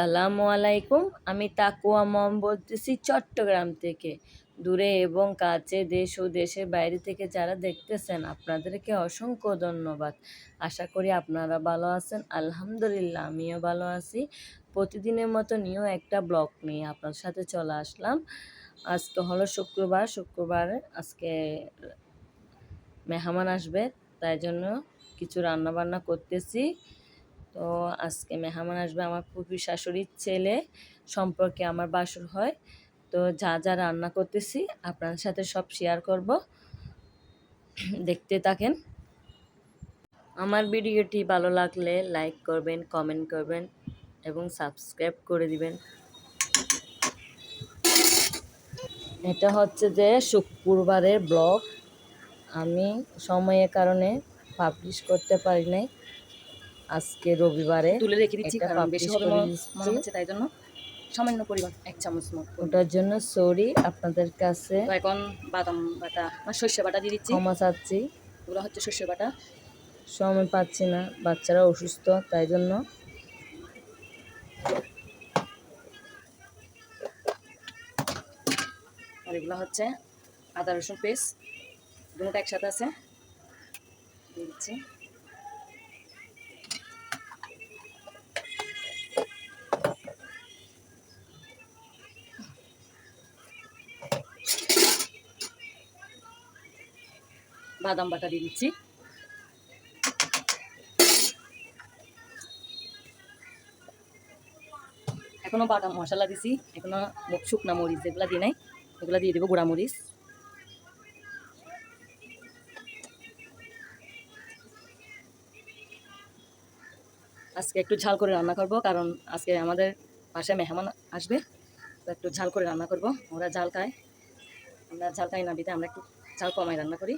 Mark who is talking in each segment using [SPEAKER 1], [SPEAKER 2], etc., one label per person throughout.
[SPEAKER 1] আসসালামু আলাইকুম। আমি তাকুয়া মম বলতেছি চট্টগ্রাম থেকে। দূরে এবং কাছে দেশ ও দেশের বাইরে থেকে যারা দেখতেছেন, আপনাদেরকে অসংখ্য ধন্যবাদ। আশা করি আপনারা ভালো আছেন। আলহামদুলিল্লাহ, আমিও ভালো আছি। প্রতিদিনের মতো নিয়েও একটা ব্লগ নিয়ে আপনার সাথে চলে আসলাম। আজকে হলো শুক্রবার। শুক্রবারে আজকে মেহমান আসবে, তাই জন্য কিছু রান্না বান্না করতেছি। তো আজকে মেহমান আসবে আমার ফুপি শাশুড়ির ছেলে সম্পর্কে আমার বাসর হয়। তো যা যা রান্না করতেছি আপনার সাথে সব শেয়ার করব। দেখতে থাকেন। আমার ভিডিওটি ভালো লাগলে লাইক করবেন কমেন্ট করবেন এবং সাবস্ক্রাইব করে দিবেন। এটা হচ্ছে যে শুক্রবারের ব্লগ। আমি সময়ের কারণে পাবলিশ করতে পারি নাই। আজকে রবিবারে
[SPEAKER 2] তুলে রেখে দিচ্ছি কারণ বেশি হবে মনে হচ্ছে। তাই জন্য সামান্য পরিমাণ এক চামচ মতো
[SPEAKER 1] ওটার জন্য সরি আপনাদের কাছে
[SPEAKER 2] এখন বাদাম বাটা আর শস্য বাটা দিয়ে দিচ্ছি।
[SPEAKER 1] ক্ষমা চাচ্ছি।
[SPEAKER 2] ওগুলো হচ্ছে শস্য বাটা।
[SPEAKER 1] সময় পাচ্ছি না বাচ্চারা অসুস্থ তাই জন্য।
[SPEAKER 2] আর এগুলো হচ্ছে আদা রসুন পেস্ট দুটো একসাথে আছে। দিয়ে দিচ্ছি। বাদাম বাটা দিয়ে দিচ্ছি। এখনও বাদাম মশলা দিছি, এখনও মুখ শুকনা মরিচ যেগুলো দিই নাই এগুলো দিয়ে দেবো গুঁড়া মরিচ। আজকে একটু ঝাল করে রান্না করব, কারণ আজকে আমাদের পাশে মেহমান আসবে, তো একটু ঝাল করে রান্না করব। ওরা ঝাল খায়, আমরা ঝাল খাই না দিতে, আমরা একটু ঝাল কমাই রান্না করি।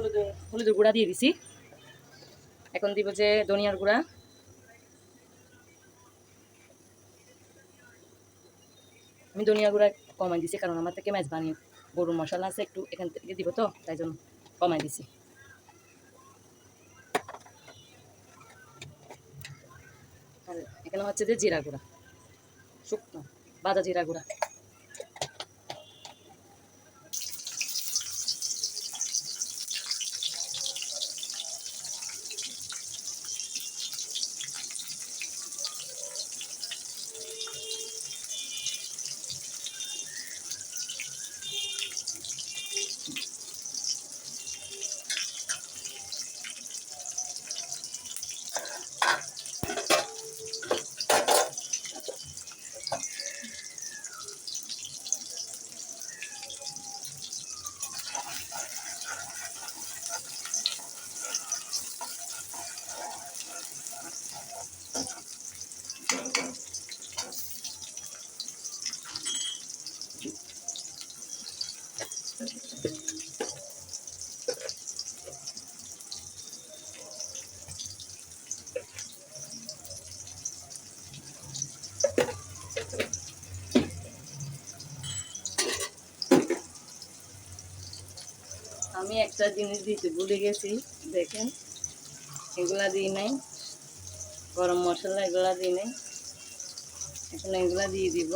[SPEAKER 2] হলুদ হলুদের গুঁড়া দিয়ে দিছি। এখন দিব যে ধনিয়ার গুঁড়া। আমি ধনিয়া গুঁড়া কমাই দিছি, কারণ আমার থেকে ম্যাচ বানিয়ে গরুর মশলা আছে, একটু এখান থেকে দিব তো, তাই জন্য কমাই দিছি। এখানে হচ্ছে যে জিরা গুঁড়া, শুকনো বাদা জিরা গুঁড়া।
[SPEAKER 1] আমি একটা জিনিস দিতে ভুলে গেছি, দেখেন। এগুলা দিই নাই, গরম মশলা এগুলা দিই নাই। এখন এগুলা দিয়ে দিব।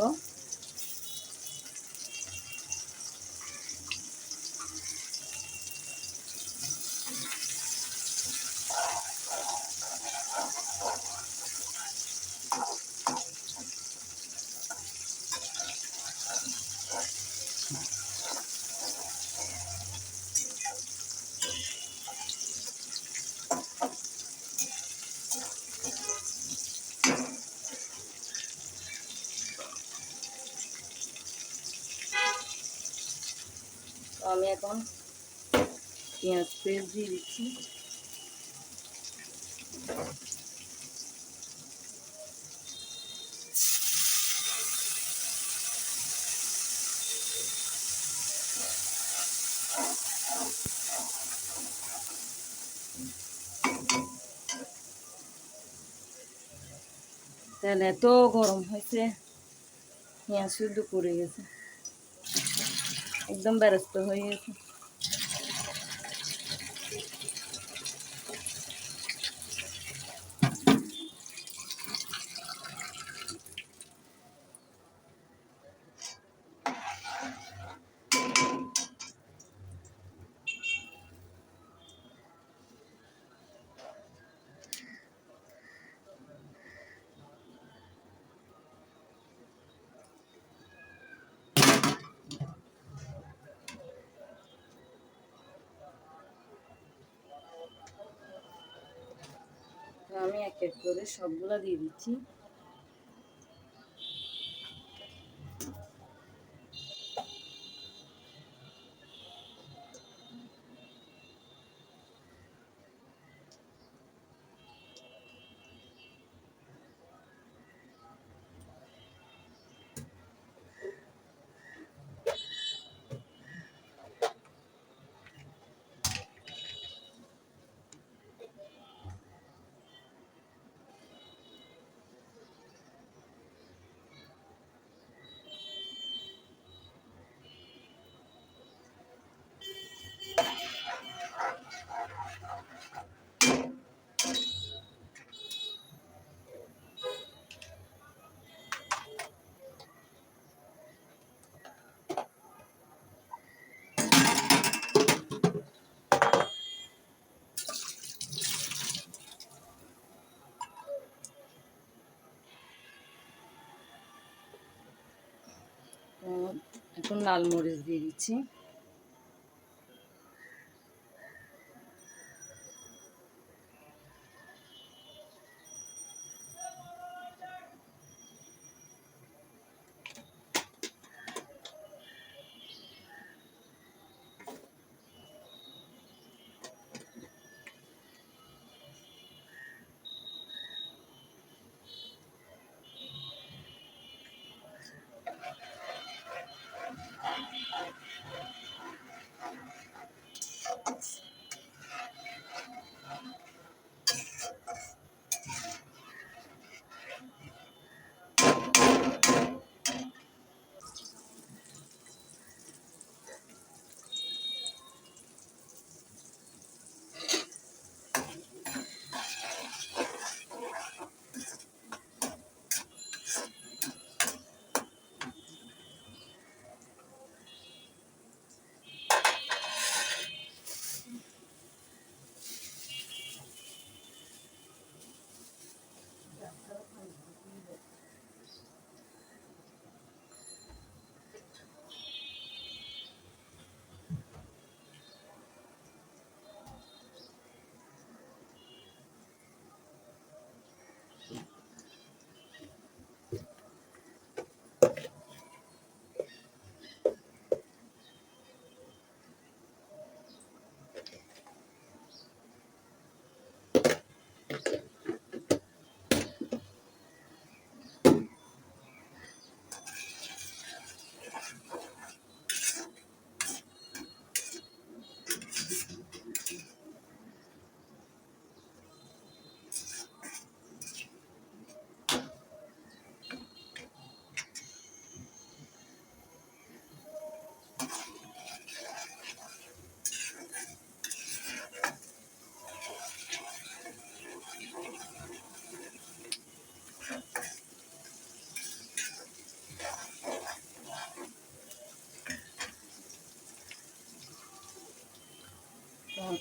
[SPEAKER 1] এখন পেঁয়াজ পেঁয়াজ দিয়ে দিচ্ছি
[SPEAKER 2] তাহলে এত গরম হয়েছে পেঁয়াজ শুদ্ধ পড়ে গেছে একদম ব্যস্ত হয়ে আমি এক এক করে সবগুলা দিয়ে দিচ্ছি। এখন লাল মরিচ দিয়ে দিচ্ছি।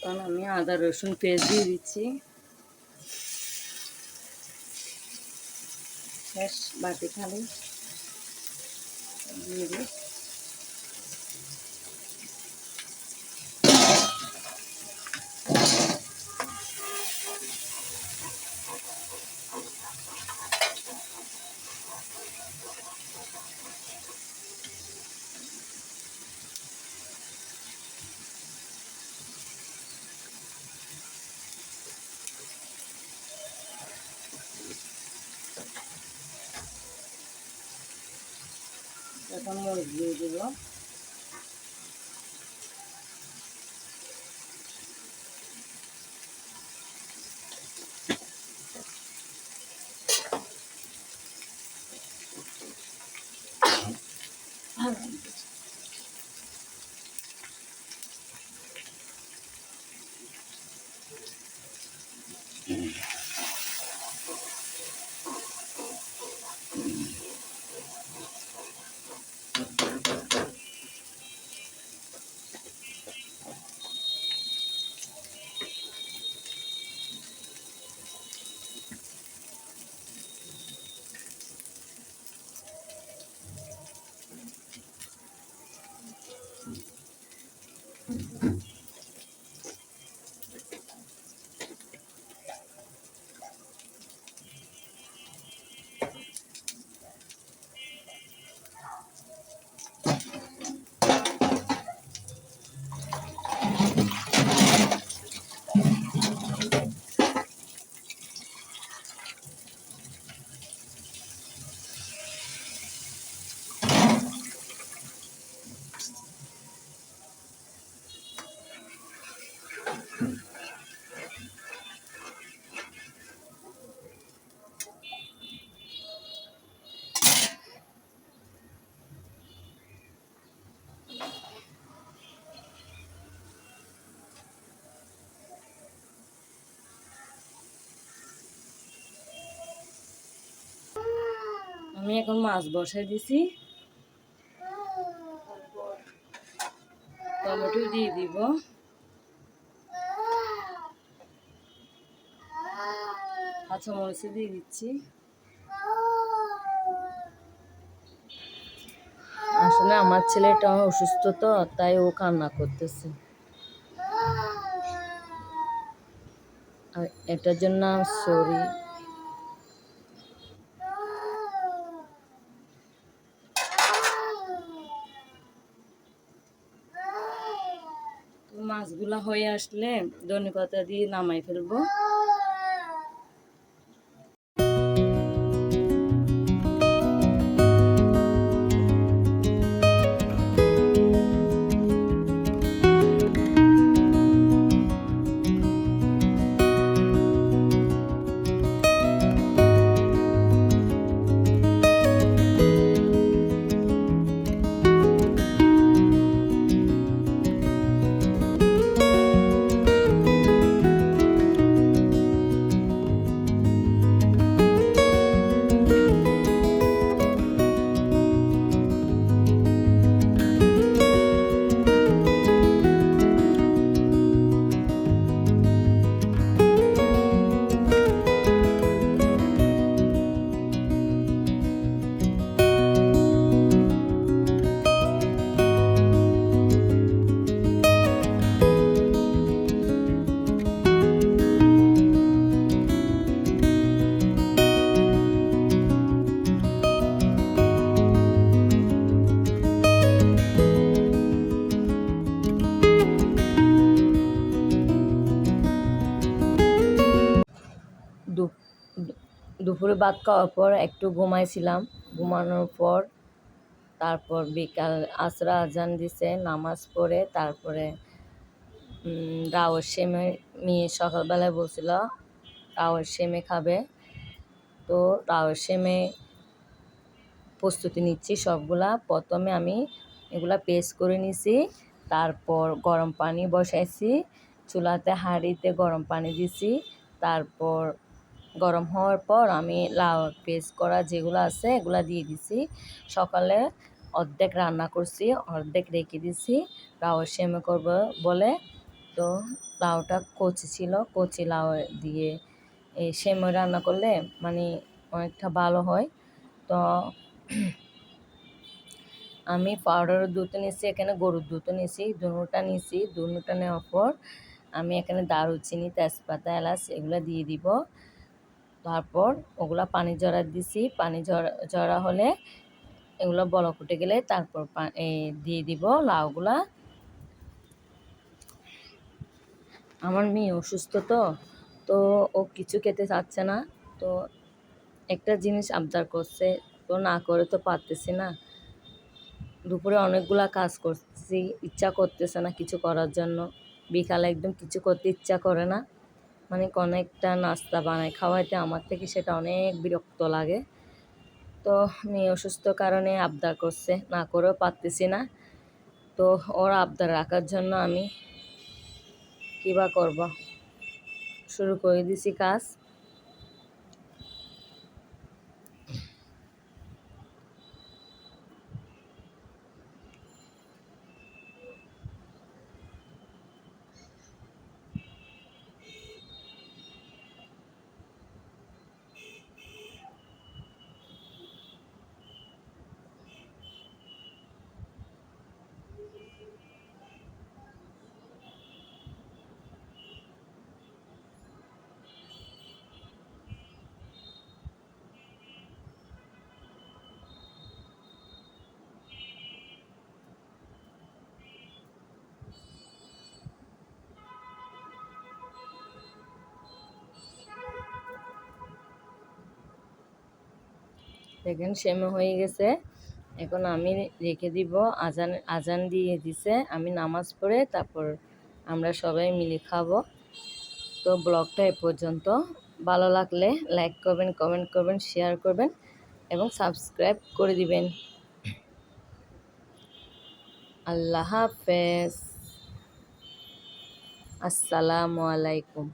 [SPEAKER 2] এখন আমি আদা রসুন পেস্ট দিয়ে দিচ্ছি। শেষ বাটি খালি দিয়ে দিই 방향을 이어줘요.
[SPEAKER 1] আমি এখন মাছ বসাই দিছি। টমেটো দিয়ে দিব। কাঁচা মরিচ দিয়ে দিচ্ছি। আসলে আমার ছেলেটা অসুস্থ তো, তাই ও কান্না করতেছে। আর এটার জন্য সরি তো মাছগুলা হয়ে আসলে ধনে দিয়ে নামাই ফেলব। দুপুরে ভাত খাওয়ার পর একটু ঘুমাইছিলাম। ঘুমানোর পর তারপর বিকাল আসরা আজান দিছে, নামাজ পড়ে, তারপরে রাওয়ার সেমে মেয়ে সকালবেলায় বলছিল, রাওয়ার সেমে খাবে। তো রাওয়ার সেমে প্রস্তুতি নিচ্ছি সবগুলা। প্রথমে আমি এগুলা পেস্ট করে নিছি, তারপর গরম পানি বসাইছি, চুলাতে হাঁড়িতে গরম পানি দিছি, তারপর গরম হওয়ার পর আমি লাউ পেস্ট করা যেগুলো আছে, এগুলো দিয়ে দিছি। সকালে অর্ধেক রান্না করছি, অর্ধেক রেখে দিছি। লাউ সেমে করব বলে তো লাউটা কচি ছিল, কচি লাউ দিয়ে এই সেমে রান্না করলে মানে অনেকটা ভালো হয়। তো আমি পাউডারের দুধ নিয়েছি এখানে গরুর দুধ নিয়েছি দুটা নিয়েছি দুটা নেওয়ার পর আমি এখানে দারুচিনি, তেজপাতা, এলাচ এগুলো দিয়ে দিব। তারপর ওগুলা পানি জড়া দিছি, পানি জড়া হলে এগুলো বল ফুটে গেলে তারপর দিয়ে দিব লাউগুলা। আমার মেয়ে অসুস্থ তো তো ও কিছু খেতে চাচ্ছে না, তো একটা জিনিস আবদার করছে, তো না করে তো পারতেছি না। দুপুরে অনেকগুলা কাজ করছি, ইচ্ছা করতেছে না কিছু করার জন্য। বিকালে একদম কিছু করতে ইচ্ছা করে না। মানে অনেকটা নাস্তা বানায়। খাওয়াইতে আমার থেকে সেটা অনেক বিরক্ত লাগে। তো আমি অসুস্থ কারণে আবদার করছে। না করেও পারতেছি না। তো ওর আবদার রাখার জন্য আমি কী বা করব? শুরু করে দিছি কাজ। দেখেন সেমে হয়ে গেছে। এখন আমি রেখে দিব, আজান আজান দিয়ে দিছে। আমি নামাজ পড়ে তারপর আমরা সবাই মিলে খাব। তো ব্লগটা এ পর্যন্ত। ভালো লাগলে লাইক করবেন, কমেন্ট করবেন, শেয়ার করবেন এবং সাবস্ক্রাইব করে দিবেন। আল্লাহ হাফেজ। আসসালামু আলাইকুম।